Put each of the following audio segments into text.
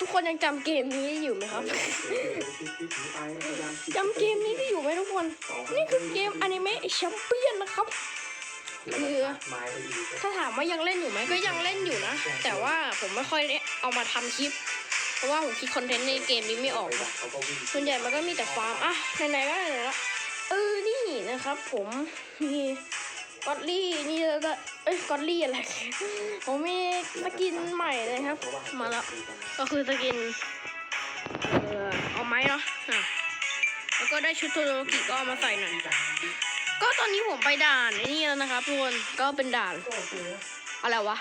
ทุกคนยังจำเกมนี้อยู่ไหมครับ จำเกมนี้ได้อยู่ไหมทุกคน นี่คือเกมอนิเมะแชมเปี้ยนนะครับคือถ้าถามว่ายังเล่นอยู่ไหมก็ยังเล่นอยู่นะ แต่ว่าผมไม่ค่อยได้เอามาทำคลิป เพราะว่าผมคิดคอนเทนต์ในเกมนี้ไม่ออกนะส่วนใหญ่มันก็มีแต่ฟาร์มอะไหนๆก็ไหนๆละเออนี่นะครับ ผมมี กอดลี่นี่จะเอ้ยกอดลี่อะไรผมมีสกินใหม่เลยครับ มาแล้ว ก็คือสกินเออเอาไม้เนาะแล้วก็ได้ชุดโทโรกิก็เอามาใส่หน่อยก็ตอนนี้ผมไปด่านไอ้นี่แล้วนะครับทุกคนก็เป็นด่านอะไรวะ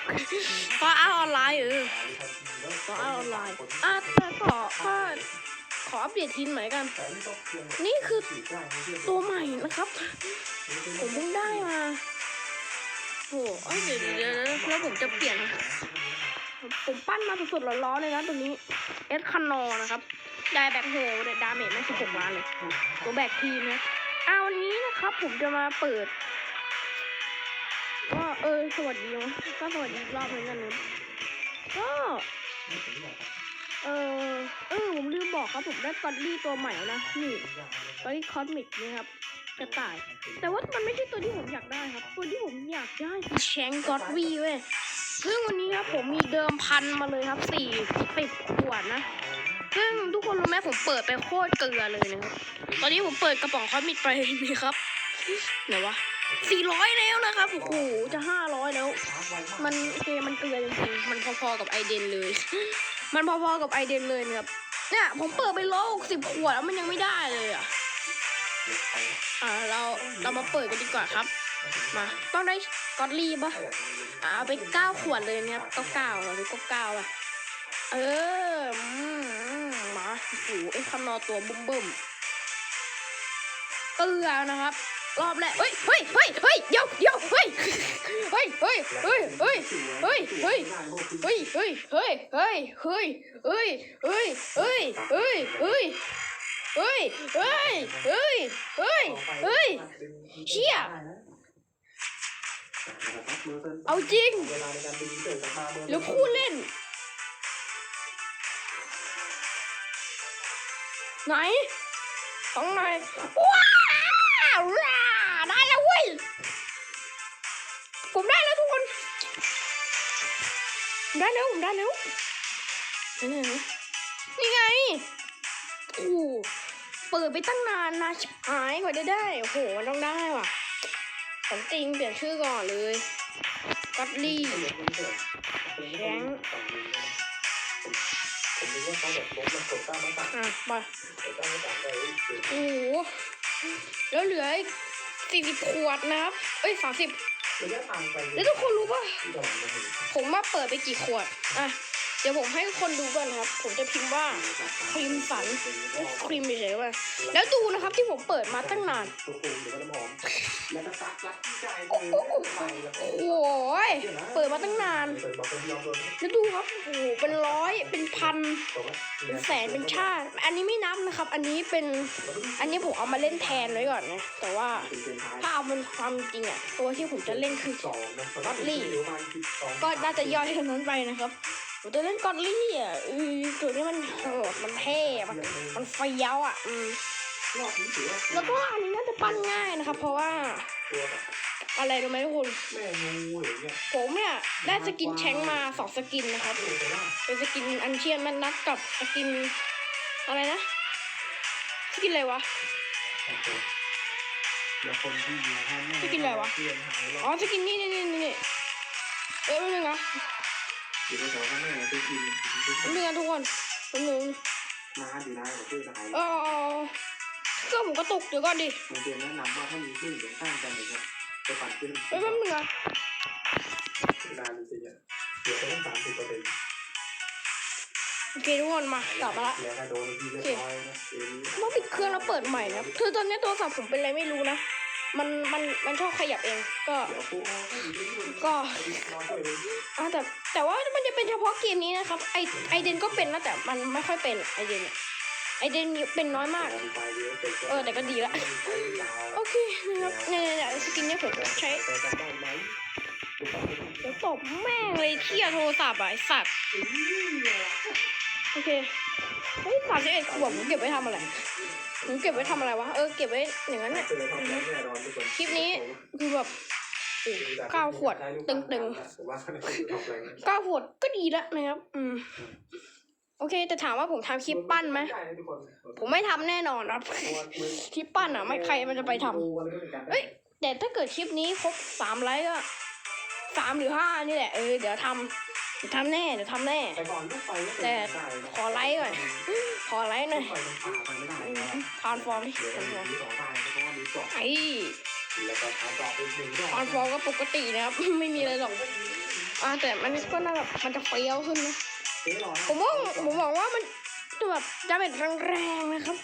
ฟ้าอาออนไลน์เออฟ้าอาออนไลน์อะแต่ก็ก็ขออัปเดตทีมหน่อยกัน นี่คือตัวใหม่นะครับ ผมเพิ่งได้มา โอ้เอ้ยเดี๋ยวเดี๋ยวเดี๋ยวแล้วผมจะเปลี่ยนผมปั้นมาสดๆร้อนๆเลยนะตัวนี้เอสคานอนะครับได้แบ็คโฮลดาเมจไม่สิบหกล้านเลยตัวแบกทีมนะเอาวันนี้นะครับ ผมจะมาเปิดก็เออสวัสดีนะก็สวัสดีรอบเหมือนกันนุ้นก็เออเออผมลืมบอกครับผมได้กอดลี่ตัวใหม่นะนี่กอดลี่คอสมิกนี่ครับ กระต่าย แต่ว่ามันไม่ใช่ตัวที่ผมอยากได้ครับ ตัวที่ผมอยากได้คือแชงก็อดวีเว้ยซึ่งวันนี้ครับผมมีเดิมพันมาเลยครับสี่สิบขวดนะ ซึ่งทุกคนรู้ไหมผมเปิดไปโคตรเกลือเลยนะครับ ตอนนี้ผมเปิดกระป๋องคอสมิกไปนี่ครับไหนวะสี่ร้อยแล้วนะครับ โอ้โห จะห้าร้อยแล้ว มันโอเคมันเกลือจริงๆ มันพอๆกับไอเดนเลย มันพอๆกับไอเดนเลยนะครับ เนี่ยผมเปิดไปร้อยหกสิบขวดแล้วมันยังไม่ได้เลยอะ อ่าเราเรามาเปิดกันดีกว่าครับ มาต้องได้กอดลีปะอ่าเอาไปเก้าขวดเลยนะครับก้าเก้าหรือก้าเก้าอะเออมาโอ้โหไอ้คำนอตัวบุ้มบุ้มเกลือนะครับ รอบแรกเฮ้ยเฮ้ยเฮ้ยเฮ้ยเดี๋ยวเดี๋ยวเฮ้ยเฮ้ยเฮ้ยเฮ้ยเฮ้ยเฮ้ยเฮ้ยเฮ้ยเฮ้ยเฮ้ยเฮ้ยเฮ้ยเฮ้ยเฮ้ยเฮ้ยเฮ้ย เฮ้ยเฮ้ยเฮ้ยเฮ้ยเฮ้ย เชี่ย เอาจริงหรือพูดเล่น ไหนของไหนว้าวได้แล้วเว้ย ผมได้แล้วทุกคน ได้แล้วผมได้แล้วนี่ไง นี่ไงโอ้ ปิดไปตั้งนานนะชิบหายกว่าจะได้ โอ้โห มันต้องได้ว่ะของจริงเปลี่ยนชื่อก่อนเลยกัตลี่แรงผมว่าเขาแบบลบมันกดตั้งมาตัดอะมากดตั้งมาตัดได้โอ้โหแล้วเหลืออีกสี่สิบขวดนะครับ เอ้ยสามสิบแล้วทุกคนรู้ป่ะที่ดอนมันเห็นผมมาเปิดไปกี่ขวด อะ ดี๋ยวผมให้คนดูก่อนครับ ผมจะพิมพ์ว่าครีมสันครีมเฉยๆว่าแล้วดูนะครับที่ผมเปิดมาตั้งนานตัวปูนหรือว่าน้ำหอมแล้วก็ซักรักที่ใจเลยไปแล้วโอ้ยเปิดมาตั้งนาน แล้วดูครับโอ้โหเป็นร้อยเป็นพันเป็นแสนเป็นชาติ อันนี้ไม่นับนะครับ อันนี้เป็นอันนี้ผมเอามาเล่นแทนไว้ก่อนนะแต่ว่าถ้าเอาเป็นความจริงอะตัวที่ผมจะเล่นคือสองนะก็น่าจะย่อยเท่านั้นไปนะครับ ผมจะเล่นกอดลี่อะเออตัวนี้มันโหดมันเท่มันมันเฟี้ยวอะ อืมแล้วก็อันนี้น่าจะปั้นง่ายนะครับ เพราะว่า อะไรรู้ไหมทุกคนผมเนี่ยได้สกินแชงมาสองสกินนะครับเป็นสกินอันเชียนมันนัดกับสกิน อะไรนะสกินอะไรวะแล้วคนที่อยู่ห้องแม่จะกินอะไรวะ อ๋อสกินนี่นี่นี่นี่เออแป๊บนึงนะ อยู่ในแถวห้องแม่ไปกินแป๊บนึงนะทุกคนแป๊บนึงมาอยู่นะเพื่อนหายเออเครื่องผมกระตุกเดี๋ยวก่อนดิมันเรียนแนะนำว่าถ้ามีขึ้นเดี๋ยวข้างกันเลยครับจะปั่นขึ้นเอ้ยแป๊บนึงนะเวลาดูสิเนี่ยเดี๋ยวจะต้องสามสิบเปอร์เซ็นต์โอเคทุกคนมากลับมาละแล้วถ้าโดนที่เรียบร้อยนะเดี๋ยวนี้ต้องปิดเครื่องแล้วเปิดใหม่นะครับคือตอนนี้โทรศัพท์ผมเป็นอะไรไม่รู้นะ มันมันมันชอบขยับเอง ก็เดี๋ยวพวกเขาก็อยู่ที่นู่นก็นอนด้วยเลยอะแต่แต่ว่ามันจะเป็นเฉพาะเกมนี้นะครับ ไอไอเดนก็เป็นนะแต่มันไม่ค่อยเป็นไอเดนไอเดนเป็นน้อยมาก เออแต่ก็ดีละโอเคนะครับเนี่ยเนี่ยสกินเนี้ยผมใช้แต่จำได้ไหมเดี๋ยวตบแม่งเลยเที่ยโทรศัพท์อะไอสัตว์โอเคเฮ้ยสามสิบเอ็ดขวบผมเก็บไว้ทำอะไร ผมเก็บไว้ทำอะไรวะ เออ เก็บไว้อย่างนั้นเนี่ยเจอความแน่นอนทุกคนคลิปนี้คือแบบโอ้เก้าขวดตึงผมว่าเขาจะทำอะไรๆเก้าขวดก็ดีแล้วนะครับ อืม โอเค แต่ถามว่าผมทำคลิปปั้นไหมด้นะทุกคนผมไม่ทำแน่นอนครับ คลิปปั้นอะ ไม่ใครมันจะไปทำเอ้ย แต่ถ้าเกิดคลิปนี้ครบสามไลค์ก็สามหรือห้านี่แหละ เออ เดี๋ยวทำเดี๋ยวทำแน่เดี๋ยวทำแน่ แต่ก่อนลูกไฟก็แต่ขอไลค์ก่อน ขอไลค์หน่อยไฟมันปาไปไม่ได้ทานฟอร์มดิเดี๋ยวทานฟอร์มมีสองทางเพราะว่ามีเจาะไอ้แล้วก็ทางเจาะเป็นหนึ่งดอกทานฟอร์มก็ปกตินะครับ ไม่มีอะไรหรอกอ่าแต่มันก็น่าแบบมันจะเฟี้ยวขึ้นนะ เอ๊ะรอนะผมว่าผมหวังว่ามันจะแบบจะเป็นแรงๆนะครับ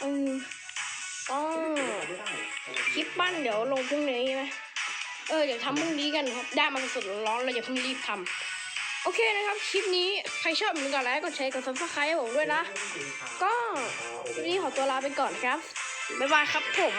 เอออ๋อไม่ได้คลิปปั้นเดี๋ยวลงพรุ่งนี้ไหมเออเดี๋ยวทำพรุ่งนี้กันครับ ได้มาสดๆร้อนๆเราอย่าเพิ่งรีบทำ โอเคนะครับ คลิปนี้ ใครชอบมึงก็ไลค์กดแชร์กดซับสไครต์ให้ผมด้วยนะ ก็วันนี้ขอตัวลาไปก่อนครับ บ๊ายบายครับผม